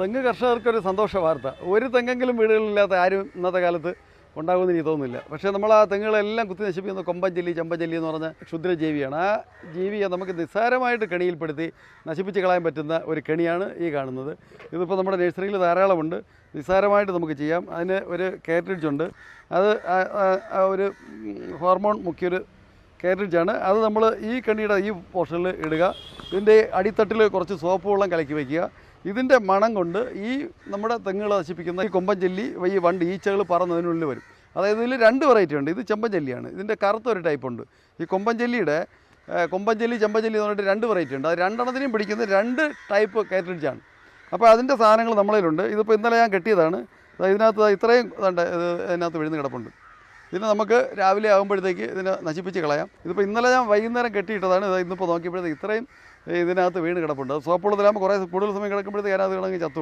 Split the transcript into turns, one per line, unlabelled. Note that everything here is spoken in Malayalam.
തെങ്ങ് കർഷകർക്കൊരു സന്തോഷ വാർത്ത. ഒരു തെങ്ങെങ്കിലും വീടുകളിലില്ലാത്ത ആരും ഇന്നത്തെ കാലത്ത് ഉണ്ടാകുമെന്ന് എനിക്ക് തോന്നുന്നില്ല. പക്ഷേ നമ്മൾ ആ തെങ്ങുകളെല്ലാം കുത്തി നശിപ്പിക്കുന്ന കൊമ്പഞ്ചെല്ലി ചെമ്പഞ്ചെല്ലി എന്ന് പറഞ്ഞ ക്ഷുദ്രജീവിയാണ് ആ ജീവിയെ നമുക്ക് നിസ്സാരമായിട്ട് കെണിയിൽപ്പെടുത്തി നശിപ്പിച്ച് കളയാൻ പറ്റുന്ന ഒരു കെണിയാണ് ഈ കാണുന്നത്. ഇതിപ്പോൾ നമ്മുടെ നഴ്സറിയിൽ ധാരാളമുണ്ട്. നിസ്സാരമായിട്ട് നമുക്ക് ചെയ്യാം. അതിന് ഒരു കാറ്ററിഡ്ജ് ഉണ്ട്. അത് ഒരു ഹോർമോൺ മുഖ്യൊരു കാറ്ററിഡ്ജാണ് അത് നമ്മൾ ഈ കണ്ണിയുടെ ഈ പോർഷനിൽ ഇടുക. ഇതിന്റെ അടിത്തട്ടിൽ കുറച്ച് സോപ്പ് വെള്ളം കലക്കി വയ്ക്കുക. ഇതിന്റെ മണം കൊണ്ട് ഈ നമ്മുടെ തെങ്ങുകൾ നശിപ്പിക്കുന്ന ഈ കൊമ്പൻ ചെല്ലി ഈ വണ്ട് ഈച്ചകൾ പറന്നതിനുള്ളിൽ വരും. അതായത് ഇതിൽ രണ്ട് വെറൈറ്റി ഉണ്ട്. ഇത് ചെമ്പൻ ചെല്ലിയാണ് ഇതിന്റെ കറുത്ത ഒരു ടൈപ്പ് ഉണ്ട്. ഈ കൊമ്പൻ ചെല്ലിയുടെ കൊമ്പൻ ചെല്ലി ചെമ്പൻ ചെല്ലി എന്ന് പറഞ്ഞിട്ട് രണ്ട് വെറൈറ്റി ഉണ്ട്. അത് രണ്ടെണ്ണത്തിനും പിടിക്കുന്ന രണ്ട് ടൈപ്പ് കാറ്ററിഡ്ജാണ് അപ്പോൾ അതിന്റെ സാധനങ്ങൾ നമ്മളിലുണ്ട്. ഇതിപ്പോൾ ഇന്നലെ ഞാൻ കെട്ടിയതാണ്. ഇതിനകത്ത് ഇത്രയും ഇത് ഇതിനകത്ത് വിഴുന്ന് കിടപ്പുണ്ട്. ഇതിന് നമുക്ക് രാവിലെ ആകുമ്പോഴത്തേക്ക് ഇതിനെ നശിപ്പിച്ച് കളയാം. ഇതിപ്പോൾ ഇന്നലെ ഞാൻ വൈകുന്നേരം കെട്ടിയിട്ടതാണ്. ഇത് ഇന്നിപ്പോൾ നോക്കിയപ്പോഴത്തേക്ക് ഇത്രയും ഇതിനകത്ത് വീണ് കിടപ്പുണ്ട്. സോപ്പുള്ളതിലാകുമ്പോൾ സോപ്പ് കുറേ കൂടുതൽ സമയം കിടക്കുമ്പോഴത്തേക്ക് അതിനകത്ത് കിടങ്ങി ചത്തു